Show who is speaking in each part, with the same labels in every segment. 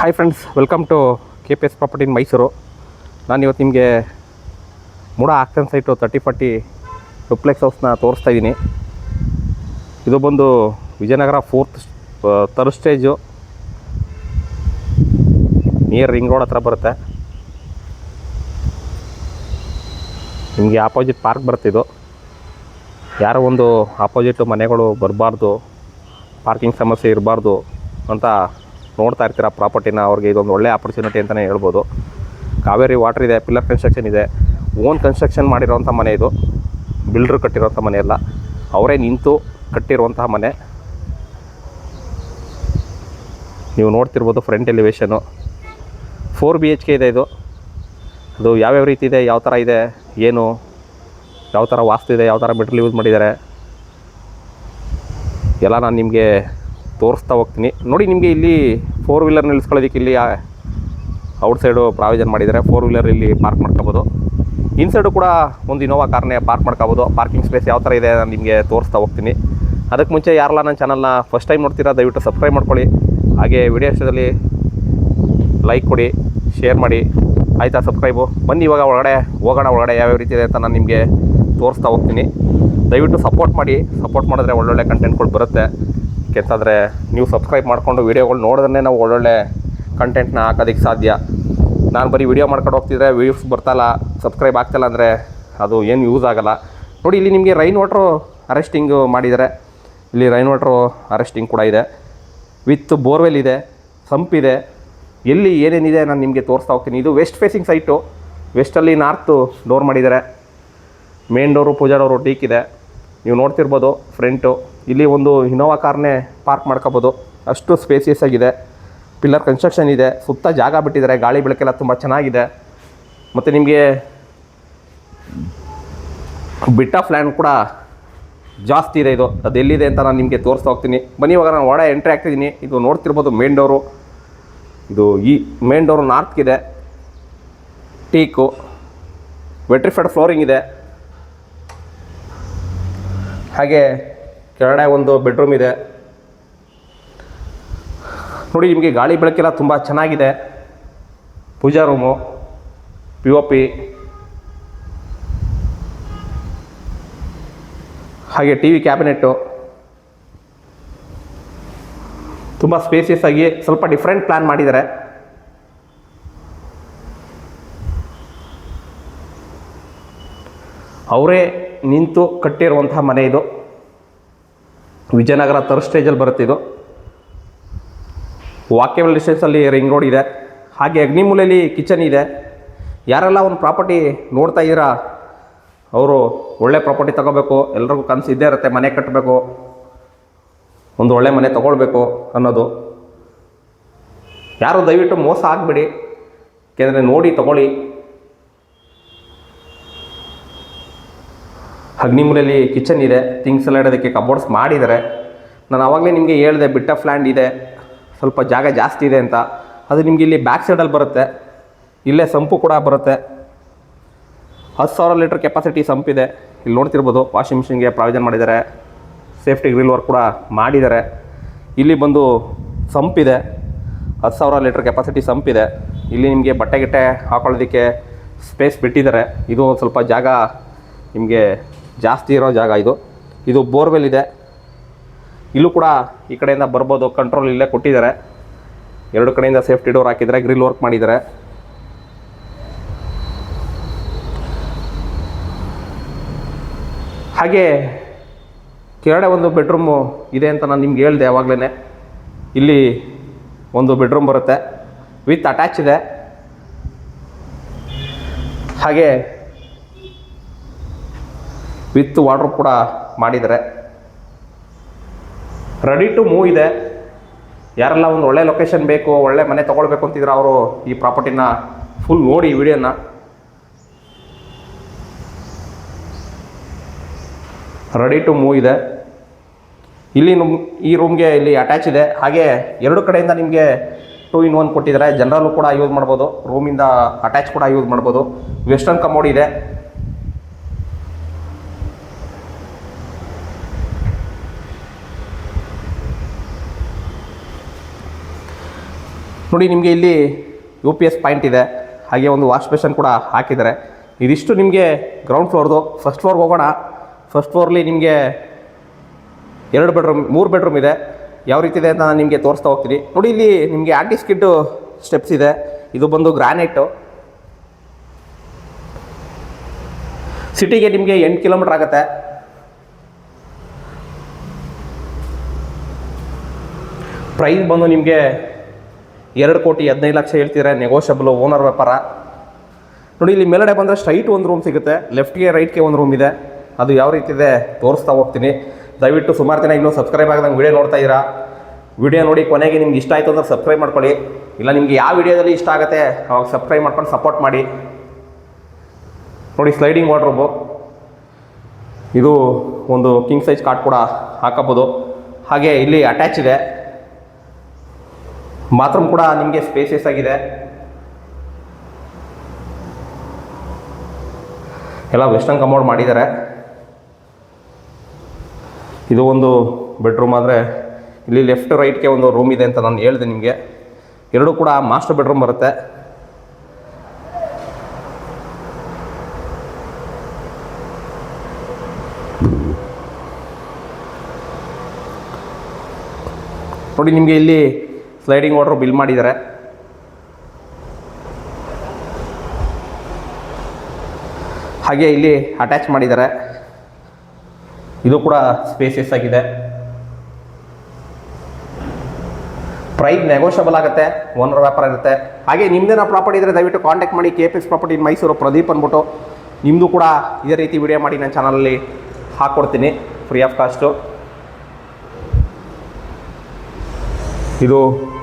Speaker 1: Hi friends welcome to K P S property in Mysuru ನಾನು ಇವತ್ತು ನಿಮಗೆ MUDA auction site thirty forty duplex ಹೌಸ್ನ ತೋರಿಸ್ತಾ ಇದ್ದೀನಿ ಇದು ಬಂದು Vijayanagar fourth third stage near ring road ಹತ್ರ ಬರುತ್ತೆ. ನಿಮಗೆ ಆಪೋಸಿಟ್ ಪಾರ್ಕ್ ಬರ್ತಿದ್ದು ಯಾರೋ ಒಂದು ಆಪೋಸಿಟ್ ಮನೆಗಳು ಬರಬಾರ್ದು ಪಾರ್ಕಿಂಗ್ ಸಮಸ್ಯೆ ಇರಬಾರ್ದು ಅಂತ ನೋಡ್ತಾ ಇರ್ತೀರ ಪ್ರಾಪರ್ಟಿನ ಅವ್ರಿಗೆ ಇದೊಂದು ಒಳ್ಳೆ ಆಪರ್ಚುನಿಟಿ ಅಂತಲೇ ಹೇಳ್ಬೋದು. ಕಾವೇರಿ ವಾಟರ್ ಇದೆ ಪಿಲ್ಲರ್ ಕನ್ಸ್ಟ್ರಕ್ಷನ್ ಇದೆ. ಓನ್ ಕನ್ಸ್ಟ್ರಕ್ಷನ್ ಮಾಡಿರೋವಂಥ ಮನೆ ಇದು. ಬಿಲ್ಡ್ರು ಕಟ್ಟಿರೋಂಥ ಮನೆ ಅಲ್ಲ. ಅವರೇ ನಿಂತು ಕಟ್ಟಿರುವಂತಹ ಮನೆ. ನೀವು ನೋಡ್ತಿರ್ಬೋದು front elevation four B H K ಇದೆ ಇದು. ಅದು ಯಾವ್ಯಾವ ರೀತಿ ಇದೆ, ಯಾವ ಥರ ಇದೆ, ಏನು, ಯಾವ ಥರ ವಾಸ್ತು ಇದೆ, ಯಾವ ಥರ ಮೆಟೀರಿಯಲ್ ಯೂಸ್ ಮಾಡಿದ್ದಾರೆ. ಎಲ್ಲ ನಾನು ನಿಮಗೆ ತೋರಿಸ್ತಾ ಹೋಗ್ತೀನಿ. ನೋಡಿ ನಿಮಗೆ ಇಲ್ಲಿ ಫೋರ್ ವೀಲರ್ ನಿಲ್ಲಿಸ್ಕೊಳ್ಳೋದಕ್ಕೆ ಇಲ್ಲಿ ಔಟ್ ಸೈಡು ಪ್ರಾವಿಷನ್ ಮಾಡಿದ್ದಾರೆ. ಫೋರ್ ವೀಲರ್ ಇಲ್ಲಿ ಪಾರ್ಕ್ ಮಾಡ್ಕೋಬೋದು. ಇನ್ ಸೈಡು ಕೂಡ ಒಂದು ಇನೋವಾ ಕಾರ್ನೇ ಪಾರ್ಕ್ ಮಾಡ್ಕೋಬೋದು. ಪಾರ್ಕಿಂಗ್ ಸ್ಪೇಸ್ ಯಾವ ಥರ ಇದೆ ನಾನು ನಿಮಗೆ ತೋರಿಸ್ತಾ ಹೋಗ್ತೀನಿ. ಅದಕ್ಕೆ ಮುಂಚೆ ಯಾರಲ್ಲ ನನ್ನ ಚಾನಲ್ನ ಫಸ್ಟ್ ಟೈಮ್ ನೋಡ್ತೀರಾ, ದಯವಿಟ್ಟು ಸಬ್ಸ್ಕ್ರೈಬ್ ಮಾಡ್ಕೊಳ್ಳಿ. ಹಾಗೆ ವಿಡಿಯೋ ಇಷ್ಟದಲ್ಲಿ ಲೈಕ್ ಕೊಡಿ ಶೇರ್ ಮಾಡಿ. ಆಯಿತಾ ಸಬ್ಸ್ಕ್ರೈಬು ಬನ್ನಿ ಇವಾಗ ಒಳಗಡೆ, ಹೋಗೋಣ ಒಳಗಡೆ ಯಾವ್ಯಾವ ರೀತಿ ಇದೆ ಅಂತ ನಾನು ನಿಮಗೆ ತೋರಿಸ್ತಾ ಹೋಗ್ತೀನಿ. ದಯವಿಟ್ಟು ಸಪೋರ್ಟ್ ಮಾಡಿ. ಸಪೋರ್ಟ್ ಮಾಡಿದ್ರೆ ಒಳ್ಳೊಳ್ಳೆ ಕಂಟೆಂಟ್ಗಳು ಬರುತ್ತೆ. ಯಾಕೆಂತಂದರೆ ನೀವು ಸಬ್ಸ್ಕ್ರೈಬ್ ಮಾಡಿಕೊಂಡು ವೀಡಿಯೋಗಳು ನೋಡಿದ್ರೆ ನಾವು ಒಳ್ಳೊಳ್ಳೆ ಕಂಟೆಂಟ್ನ ಹಾಕೋದಕ್ಕೆ ಸಾಧ್ಯ. ನಾನು ಬರೀ ವೀಡಿಯೋ ಮಾಡ್ಕೊಂಡು ಹೋಗ್ತಿದ್ರೆ ವ್ಯೂಸ್ ಬರ್ತಾಲ್ಲ ಸಬ್ಸ್ಕ್ರೈಬ್ ಆಗ್ತಾಯಿಲ್ಲ ಅಂದರೆ ಅದು ಏನು ಯೂಸ್ ಆಗಲ್ಲ. ನೋಡಿ, ಇಲ್ಲಿ ನಿಮಗೆ ರೈನ್ ವಾಟ್ರು ಅರೆಸ್ಟಿಂಗು ಮಾಡಿದ್ದಾರೆ. ಇಲ್ಲಿ ರೈನ್ ವಾಟ್ರು ಅರೆಸ್ಟಿಂಗ್ ಕೂಡ ಇದೆ. ವಿತ್ ಬೋರ್ವೆಲ್ ಇದೆ ಸಂಪ್ ಇದೆ. ಎಲ್ಲಿ ಏನೇನಿದೆ ನಾನು ನಿಮಗೆ ತೋರಿಸ್ತಾ ಹೋಗ್ತೀನಿ. ಇದು ವೆಸ್ಟ್ ಫೇಸಿಂಗ್ ಸೈಟು ವೆಸ್ಟಲ್ಲಿ ನಾರ್ತು ಡೋರ್ ಮಾಡಿದ್ದಾರೆ. Main door pooja door teak ಇದೆ. ನೀವು ನೋಡ್ತಿರ್ಬೋದು ಫ್ರಂಟು ಇಲ್ಲಿ ಒಂದು ಇನೋವಾ ಕಾರ್ನೇ ಪಾರ್ಕ್ ಮಾಡ್ಕೋಬೋದು. ಅಷ್ಟು ಸ್ಪೇಸಿಯಸ್ ಆಗಿದೆ. ಪಿಲ್ಲರ್ ಕನ್ಸ್ಟ್ರಕ್ಷನ್ ಇದೆ. ಸುತ್ತ ಜಾಗ ಬಿಟ್ಟಿದ್ದಾರೆ. ಗಾಳಿ ಬೆಳಕೆಲ್ಲ ತುಂಬ ಚೆನ್ನಾಗಿದೆ. ಮತ್ತು ನಿಮಗೆ ಬಿಟ್ಟ ಫ್ಲ್ಯಾನ್ ಕೂಡ ಜಾಸ್ತಿ ಇದೆ ಇದು. ಅದು ಎಲ್ಲಿದೆ ಅಂತ ನಾನು ನಿಮಗೆ ತೋರಿಸ್ತಾ ಹೋಗ್ತೀನಿ. ಬನ್ನಿ, ಇವಾಗ ನಾನು ಒಳ ಎಂಟ್ರಿ ಆಗ್ತಿದ್ದೀನಿ ಇದು ನೋಡ್ತಿರ್ಬೋದು ಮೇನ್ ಡೋರು ಇದು ಈ ಮೇನ್ ಡೋರು ನಾರ್ತ್ಗಿದೆ ಟೀಕು ವೆಟ್ರಿಫೈಡ್ ಫ್ಲೋರಿಂಗ್ ಇದೆ. ಹಾಗೆ ಕೆಳಗಡೆ ಒಂದು ಬೆಡ್ರೂಮ್ ಇದೆ. ನೋಡಿ, ನಿಮಗೆ ಗಾಳಿ ಬೆಳಕೆಲ್ಲ ತುಂಬ ಚೆನ್ನಾಗಿದೆ. Pooja room P O P ಹಾಗೆ ಟಿ ವಿ ಕ್ಯಾಬಿನೆಟ್ಟು ತುಂಬ ಸ್ಪೇಸಿಯಸ್ ಆಗಿ ಸ್ವಲ್ಪ ಡಿಫ್ರೆಂಟ್ ಪ್ಲ್ಯಾನ್ ಮಾಡಿದ್ದಾರೆ. ಅವರೇ ನಿಂತು ಕಟ್ಟಿರುವಂತಹ ಮನೆ ಇದು. ವಿಜಯನಗರ ತರ್ ಸ್ಟೇಜಲ್ಲಿ ಬರುತ್ತೆ ಇದು. ವಾಕ್ಯಬಲ್ ಡಿಸ್ಟೆನ್ಸಲ್ಲಿ ರಿಂಗ್ ರೋಡ್ ಇದೆ. ಹಾಗೆ ಅಗ್ನಿಮೂಲೆಯಲ್ಲಿ ಕಿಚನ್ ಇದೆ. ಯಾರೆಲ್ಲ ಒಂದು ಪ್ರಾಪರ್ಟಿ ನೋಡ್ತಾ ಇದ್ದೀರಾ, ಅವರು ಒಳ್ಳೆ ಪ್ರಾಪರ್ಟಿ ತಗೋಬೇಕು, ಎಲ್ರಿಗೂ ಕನಸು ಇದ್ದೇ ಇರುತ್ತೆ, ಮನೆ ಕಟ್ಟಬೇಕು ಒಂದು ಒಳ್ಳೆ ಮನೆ ತಗೊಳ್ಬೇಕು ಅನ್ನೋದು. ಯಾರು ದಯವಿಟ್ಟು ಮೋಸ ಆಗಬೇಡಿ. ಏಕೆಂದರೆ ನೋಡಿ, ತಗೊಳ್ಳಿ. ಅಗ್ನಿಮೂಲೆಯಲ್ಲಿ ಕಿಚನ್ ಇದೆ ಥಿಂಗ್ಸ್ ಎಲ್ಲ ಇಡೋದಕ್ಕೆ ಕಬೋರ್ಡ್ಸ್ ಮಾಡಿದ್ದಾರೆ. ನಾನು ಆವಾಗಲೇ ನಿಮಗೆ ಹೇಳಿದೆ, ಬಿಟ್ಟ ಫ್ಲ್ಯಾಂಡ್ ಇದೆ, ಸ್ವಲ್ಪ ಜಾಗ ಜಾಸ್ತಿ ಇದೆ ಅಂತ. ಅದು ನಿಮಗೆ ಇಲ್ಲಿ ಬ್ಯಾಕ್ ಸೈಡಲ್ಲಿ ಬರುತ್ತೆ. ಇಲ್ಲೇ ಸಂಪು ಕೂಡ ಬರುತ್ತೆ. ಹತ್ತು ಸಾವಿರ ಲೀಟ್ರ್ ಕೆಪಾಸಿಟಿ ಸಂಪಿದೆ ಇಲ್ಲಿ ನೋಡ್ತಿರ್ಬೋದು ವಾಷಿಂಗ್ ಮಿಷಿನ್ಗೆ ಪ್ರಾವಿಷನ್ ಮಾಡಿದ್ದಾರೆ. ಸೇಫ್ಟಿ ಗ್ರಿಲ್ ವರ್ಕ್ ಕೂಡ ಮಾಡಿದ್ದಾರೆ. ಇಲ್ಲಿ ಬಂದು ಸಂಪಿದೆ ಹತ್ತು ಸಾವಿರ ಲೀಟ್ರ್ ಕೆಪಾಸಿಟಿ ಸಂಪಿದೆ ಇಲ್ಲಿ ನಿಮಗೆ ಬಟ್ಟೆ ಗಿಟ್ಟೆ ಹಾಕೊಳ್ಳೋದಕ್ಕೆ ಸ್ಪೇಸ್ ಬಿಟ್ಟಿದ್ದಾರೆ. ಇದು ಒಂದು ಸ್ವಲ್ಪ ಜಾಗ ನಿಮಗೆ ಜಾಸ್ತಿ ಇರೋ ಜಾಗ ಇದು. ಇದು ಬೋರ್ವೆಲ್ ಇದೆ. ಇಲ್ಲೂ ಕೂಡ ಈ ಕಡೆಯಿಂದ ಬರ್ಬೋದು. ಕಂಟ್ರೋಲ್ ಇಲ್ಲೇ ಕೊಟ್ಟಿದ್ದಾರೆ. ಎರಡು ಕಡೆಯಿಂದ ಸೇಫ್ಟಿ ಡೋರ್ ಹಾಕಿದ್ದಾರೆ. ಗ್ರಿಲ್ ವರ್ಕ್ ಮಾಡಿದ್ದಾರೆ. ಹಾಗೆ ಕೆಳಗಡೆ ಒಂದು ಬೆಡ್ರೂಮು ಇದೆ ಅಂತ ನಾನು ನಿಮ್ಗೆ ಹೇಳಿದೆ ಯಾವಾಗಲೇ ಇಲ್ಲಿ ಒಂದು ಬೆಡ್ರೂಮ್ ಬರುತ್ತೆ. ವಿತ್ ಅಟ್ಯಾಚ್ ಇದೆ. ಹಾಗೆ ವಿತ್ ವಾರ್ಡ್ರೋಬ್ ಕೂಡ ಮಾಡಿದ್ದಾರೆ. ರೆಡಿ ಟು ಮೂವ್ ಇದೆ. ಯಾರೆಲ್ಲ ಒಂದು ಒಳ್ಳೆ ಲೊಕೇಶನ್ ಬೇಕು, ಒಳ್ಳೆ ಮನೆ ತೊಗೊಳ್ಬೇಕು ಅಂತಿದ್ರೆ ಅವರು ಈ ಪ್ರಾಪರ್ಟಿನ ಫುಲ್ ನೋಡಿ ವಿಡಿಯೋನ. ರೆಡಿ ಟು ಮೂವ್ ಇದೆ. ಇಲ್ಲಿ ಈ ರೂಮ್ಗೆ ಇಲ್ಲಿ ಅಟ್ಯಾಚ್ ಇದೆ. ಹಾಗೆ ಎರಡು ಕಡೆಯಿಂದ ನಿಮಗೆ ಟೂ ಇನ್ ಒನ್ ಕೊಟ್ಟಿದ್ದಾರೆ. ಜನರಲ್ಲೂ ಕೂಡ ಯೂಸ್ ಮಾಡ್ಬೋದು. ರೂಮಿಂದ ಅಟ್ಯಾಚ್ ಕೂಡ ಯೂಸ್ ಮಾಡ್ಬೋದು. ವೆಸ್ಟರ್ನ್ ಕಮೋಡ್ ಇದೆ. ನೋಡಿ, ನಿಮಗೆ ಇಲ್ಲಿ ಯು ಪಿ ಎಸ್ ಪಾಯಿಂಟ್ ಇದೆ. ಹಾಗೆ ಒಂದು ವಾಶ್ ಬೇಷನ್ ಕೂಡ ಹಾಕಿದ್ದಾರೆ. ಇದಿಷ್ಟು ನಿಮಗೆ ಗ್ರೌಂಡ್ ಫ್ಲೋರ್ದು ಫಸ್ಟ್ ಫ್ಲೋರ್ಗೆ ಹೋಗೋಣ. ಫಸ್ಟ್ ಫ್ಲೋರ್ಲಿ ನಿಮಗೆ ಎರಡು ಬೆಡ್ರೂಮ್ ಮೂರು ಬೆಡ್ರೂಮ್ ಇದೆ. ಯಾವ ರೀತಿ ಇದೆ ಅಂತ ನಾನು ನಿಮಗೆ ತೋರಿಸ್ತಾ ಹೋಗ್ತೀನಿ. ನೋಡಿ, ಇಲ್ಲಿ ನಿಮಗೆ ಆಂಟಿ ಸ್ಕಿಡ್ಡು ಸ್ಟೆಪ್ಸ್ ಇದೆ. ಇದು ಬಂದು ಗ್ರಾನೈಟು ಸಿಟಿಗೆ ನಿಮಗೆ ಎಂಟು ಕಿಲೋಮೀಟ್ರ್ ಆಗುತ್ತೆ. ಪ್ರೈಸ್ ಬಂದು ನಿಮಗೆ ಎರಡು ಕೋಟಿ ಹದಿನೈದು ಲಕ್ಷ ಹೇಳ್ತಿದ್ದಾರೆ ನೆಗೋಷಿಯಬಲ್ ಓನರ್ ವ್ಯಾಪಾರ. ನೋಡಿ, ಇಲ್ಲಿ ಮೇಲಡೆ ಬಂದರೆ ಸ್ಟ್ರೈಟ್ ಒಂದು ರೂಮ್ ಸಿಗುತ್ತೆ ಲೆಫ್ಟ್ಗೆ ರೈಟ್ಗೆ ಒಂದು ರೂಮ್ ಇದೆ. ಅದು ಯಾವ ರೀತಿ ಇದೆ? ತೋರಿಸ್ತಾ ಹೋಗ್ತೀನಿ. ದಯವಿಟ್ಟು ಸುಮಾರು ದಿನ ಇನ್ನೂ ಸಬ್ಸ್ಕ್ರೈಬ್ ಆಗದಂಗೆ ವಿಡಿಯೋ ನೋಡ್ತಾ ಇದ್ದೀರಾ? ವಿಡಿಯೋ ನೋಡಿ ಕೊನೆಗೆ ನಿಮ್ಗೆ ಇಷ್ಟ ಆಯಿತು ಅಂದ್ರೆ ಸಬ್ಸ್ಕ್ರೈಬ್ ಮಾಡ್ಕೊಳ್ಳಿ. ಇಲ್ಲ, ನಿಮಗೆ ಯಾವ ವಿಡಿಯೋದಲ್ಲಿ ಇಷ್ಟ ಆಗುತ್ತೆ, ಅವಾಗ ಸಬ್ಸ್ಕ್ರೈಬ್ ಮಾಡ್ಕೊಂಡು ಸಪೋರ್ಟ್ ಮಾಡಿ. ನೋಡಿ ಸ್ಲೈಡಿಂಗ್ ವಾಡ್ರೂಬು ಇದು ಒಂದು ಕಿಂಗ್ ಸೈಜ್ ಕಾರ್ಡ್ ಕೂಡ ಹಾಕಬೋದು ಹಾಗೆ ಇಲ್ಲಿ ಅಟ್ಯಾಚ್ ಇದೆ. ಬಾತ್ರೂಮ್ ಕೂಡ ನಿಮಗೆ ಸ್ಪೇಸಸ್ ಆಗಿದೆ. ಎಲ್ಲ ವೆಸ್ಟರ್ನ್ ಕಮೋಡ್ ಮಾಡಿದ್ದಾರೆ. ಇದು ಒಂದು ಬೆಡ್ರೂಮ್ ಆದರೆ ಇಲ್ಲಿ ಲೆಫ್ಟ್ ರೈಟ್ಗೆ ಒಂದು ರೂಮ್ ಇದೆ ಅಂತ ನಾನು ಹೇಳಿದೆ ನಿಮಗೆ. ಎರಡೂ ಕೂಡ ಮಾಸ್ಟರ್ ಬೆಡ್ರೂಮ್ ಬರುತ್ತೆ. ನೋಡಿ ನಿಮಗೆ ಇಲ್ಲಿ ಸ್ಲೈಡಿಂಗ್ ವಾಟರ್ ಬಿಲ್ ಮಾಡಿದ್ದಾರೆ. ಹಾಗೆ ಇಲ್ಲಿ ಅಟ್ಯಾಚ್ ಮಾಡಿದ್ದಾರೆ. ಇದು ಕೂಡ ಸ್ಪೇಸಿಯಸ್ ಆಗಿದೆ. ಪ್ರೈಸ್ ನೆಗೋಷಿಯಬಲ್ ಆಗುತ್ತೆ ಓನರ್ ವ್ಯಾಪಾರ ಇರುತ್ತೆ. ಹಾಗೆ ನಿಮ್ಮದೇನೋ ಪ್ರಾಪರ್ಟಿ ಇದ್ದರೆ ದಯವಿಟ್ಟು ಕಾಂಟ್ಯಾಕ್ಟ್ ಮಾಡಿ K P S property Mysuru Pradeep ಅಂದ್ಬಿಟ್ಟು. ನಿಮ್ಮದು ಕೂಡ ಇದೇ ರೀತಿ ವಿಡಿಯೋ ಮಾಡಿ ನನ್ನ ಚಾನಲಲ್ಲಿ ಹಾಕ್ಕೊಡ್ತೀನಿ ಫ್ರೀ ಆಫ್ ಕಾಸ್ಟು ಇದು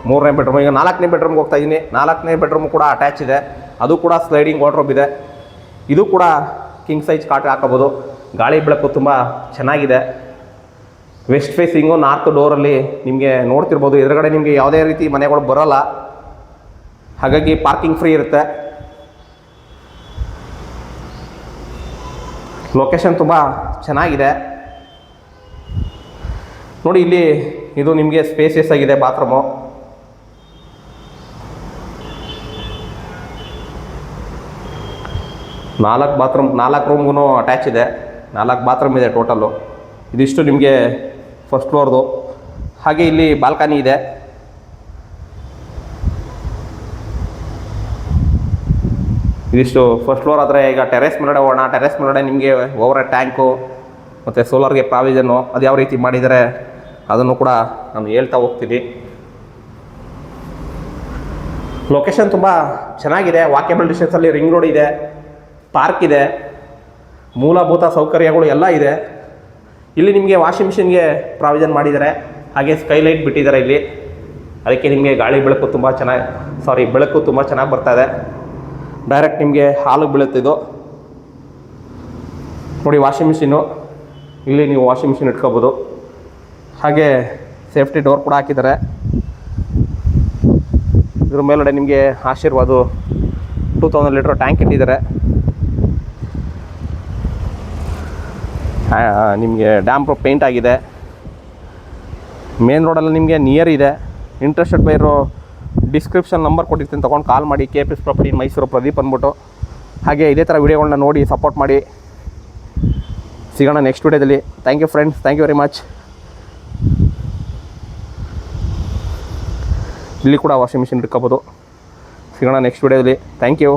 Speaker 1: ಮೂರನೇ ಬೆಡ್ರೂಮ್ ಈಗ ನಾಲ್ಕನೇ ಬೆಡ್ರೂಮ್ಗೆ ಹೋಗ್ತಾ ಇದ್ದೀನಿ ನಾಲ್ಕನೇ ಬೆಡ್ರೂಮ್ ಕೂಡ ಅಟ್ಯಾಚ್ ಇದೆ. ಅದು ಕೂಡ ಸ್ಲೈಡಿಂಗ್ ವಾರ್ಡ್ರೋಬ್ ಇದೆ. ಇದು ಕೂಡ ಕಿಂಗ್ ಸೈಜ್ ಕಾಟ್ ಹಾಕೋಬೋದು ಗಾಳಿ ಬೆಳಕು ತುಂಬ ಚೆನ್ನಾಗಿದೆ. ವೆಸ್ಟ್ ಫೇಸಿಂಗು ನಾರ್ತ್ ಡೋರಲ್ಲಿ ನಿಮಗೆ ನೋಡ್ತಿರ್ಬೋದು. ಎದುರುಗಡೆ ನಿಮಗೆ ಯಾವುದೇ ರೀತಿ ಮನೆಗಳು ಬರೋಲ್ಲ. ಹಾಗಾಗಿ ಪಾರ್ಕಿಂಗ್ ಫ್ರೀ ಇರುತ್ತೆ. ಲೊಕೇಶನ್ ತುಂಬ ಚೆನ್ನಾಗಿದೆ. ನೋಡಿ ಇಲ್ಲಿ ಇದು ನಿಮಗೆ ಸ್ಪೇಸಿಯಸ್ ಆಗಿದೆ ಬಾತ್ರೂಮು ನಾಲ್ಕು ಬಾತ್ರೂಮ್ ನಾಲ್ಕು ರೂಮ್ಗೂ ಅಟ್ಯಾಚ್ ಇದೆ. ನಾಲ್ಕು ಬಾತ್ರೂಮ್ ಇದೆ ಟೋಟಲ್ಲು ಇದಿಷ್ಟು ನಿಮಗೆ ಫಸ್ಟ್ ಫ್ಲೋರ್ದು ಹಾಗೆ ಇಲ್ಲಿ ಬಾಲ್ಕನಿ ಇದೆ. ಇದಿಷ್ಟು ಫಸ್ಟ್ ಫ್ಲೋರ್ ಆದರೆ ಈಗ ಟೆರೆಸ್ ಮೇಲ್ಗಡೆ ಹೋಗೋಣ. ಟೆರೆಸ್ ಮೇಲ್ಗಡೆ ನಿಮಗೆ ಓವರ್ ಟ್ಯಾಂಕು ಮತ್ತು ಸೋಲಾರ್ಗೆ ಪ್ರಾವಿಷನ್ನು ಅದು ಯಾವ ರೀತಿ ಮಾಡಿದರೆ ಅದನ್ನು ಕೂಡ ನಾನು ಹೇಳ್ತಾ ಹೋಗ್ತೀನಿ. ಲೊಕೇಶನ್ ತುಂಬ ಚೆನ್ನಾಗಿದೆ. ವಾಕ್ಯಬಲ್ ಡಿಸ್ಟೆನ್ಸಲ್ಲಿ ರಿಂಗ್ ರೋಡ್ ಇದೆ ಪಾರ್ಕ್ ಇದೆ, ಮೂಲಭೂತ ಸೌಕರ್ಯಗಳು ಎಲ್ಲ ಇದೆ. ಇಲ್ಲಿ ನಿಮಗೆ ವಾಷಿಂಗ್ ಮಿಷಿನ್ಗೆ ಪ್ರಾವಿಷನ್ ಮಾಡಿದ್ದಾರೆ. ಹಾಗೆ ಸ್ಕೈಲೈಟ್ ಬಿಟ್ಟಿದ್ದಾರೆ ಇಲ್ಲಿ. ಅದಕ್ಕೆ ನಿಮಗೆ ಗಾಳಿ ಬೆಳಕು ತುಂಬ ಚೆನ್ನಾಗಿ ಸಾರಿ ಬೆಳಕು ತುಂಬ ಚೆನ್ನಾಗಿ ಬರ್ತಾ ಇದೆ. ಡೈರೆಕ್ಟ್ ನಿಮಗೆ ಹಾಲು ಬೀಳುತ್ತಿದ್ದು ನೋಡಿ ವಾಷಿಂಗ್ ಮಿಷಿನು ಇಲ್ಲಿ ನೀವು ವಾಷಿಂಗ್ ಮಿಷಿನ್ ಇಟ್ಕೋಬೋದು. ಹಾಗೆ ಸೇಫ್ಟಿ ಡೋರ್ ಕೂಡ ಹಾಕಿದ್ದಾರೆ. ಇದ್ರ ಮೇಲ್ಗಡೆ ನಿಮಗೆ ಆಶೀರ್ವಾದ ಟೂ ತೌಸಂಡ್ ಲೀಟ್ರ್ ಟ್ಯಾಂಕ್ ಇಟ್ಟಿದ್ದಾರೆ. ನಿಮಗೆ ಡ್ಯಾಮ್ ಪ್ರೂಫ್ ಪೇಂಟ್ ಆಗಿದೆ. ಮೇನ್ ರೋಡಲ್ಲಿ ನಿಮಗೆ ನಿಯರ್ ಇದೆ. ಇಂಟ್ರೆಸ್ಟೆಡ್ ಬೈ ಇರೋ ಡಿಸ್ಕ್ರಿಪ್ಷನ್ ನಂಬರ್ ಕೊಟ್ಟಿರ್ತೀನಿ, ತೊಗೊಂಡು ಕಾಲ್ ಮಾಡಿ. K P S property Mysore Pradeep ಅಂದ್ಬಿಟ್ಟು. ಹಾಗೆ ಇದೇ ಥರ ವಿಡಿಯೋಗಳನ್ನ ನೋಡಿ ಸಪೋರ್ಟ್ ಮಾಡಿ. ಸಿಗೋಣ ನೆಕ್ಸ್ಟ್ ವಿಡಿಯೋದಲ್ಲಿ thank you friends thank you very much ಇಲ್ಲಿ ಕೂಡ ವಾಷಿಂಗ್ ಮಿಷಿನ್ ಇಟ್ಕೋಬೋದು. ಸಿಗೋಣ ನೆಕ್ಸ್ಟ್ ವಿಡಿಯೋದಲ್ಲಿ ಥ್ಯಾಂಕ್ ಯು